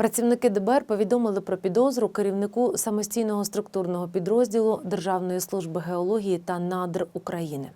Працівники ДБР повідомили про підозру керівнику самостійного структурного підрозділу Державної служби геології та надр України.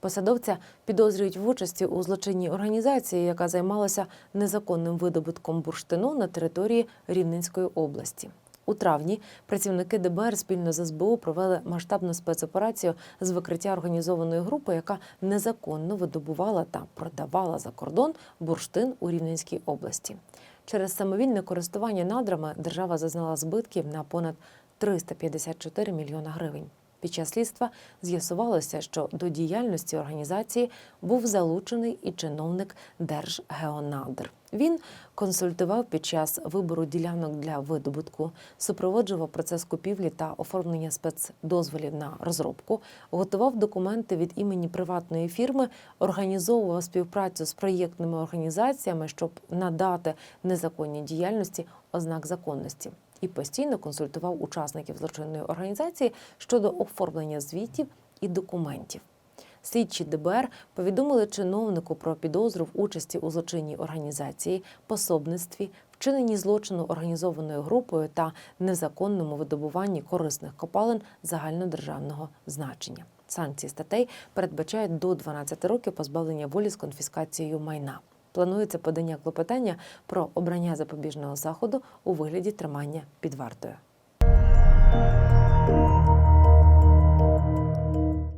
Посадовця підозрюють в участі у злочинній організації, яка займалася незаконним видобутком бурштину на території Рівненської області. У травні працівники ДБР спільно з СБУ провели масштабну спецоперацію з викриття організованої групи, яка незаконно видобувала та продавала за кордон бурштин у Рівненській області. Через самовільне користування надрами держава зазнала збитків на понад 354 мільйона гривень. Під час слідства з'ясувалося, що до діяльності організації був залучений і чиновник Держгеонадр. Він консультував під час вибору ділянок для видобутку, супроводжував процес купівлі та оформлення спецдозволів на розробку, готував документи від імені приватної фірми, організовував співпрацю з проєктними організаціями, щоб надати незаконній діяльності ознак законності і постійно консультував учасників злочинної організації щодо оформлення звітів і документів. Слідчі ДБР повідомили чиновнику про підозру в участі у злочинній організації, пособництві, вчиненні злочину організованою групою та незаконному видобуванні корисних копалин загальнодержавного значення. Санкції статей передбачають до 12 років позбавлення волі з конфіскацією майна. Планується подання клопотання про обрання запобіжного заходу у вигляді тримання під вартою.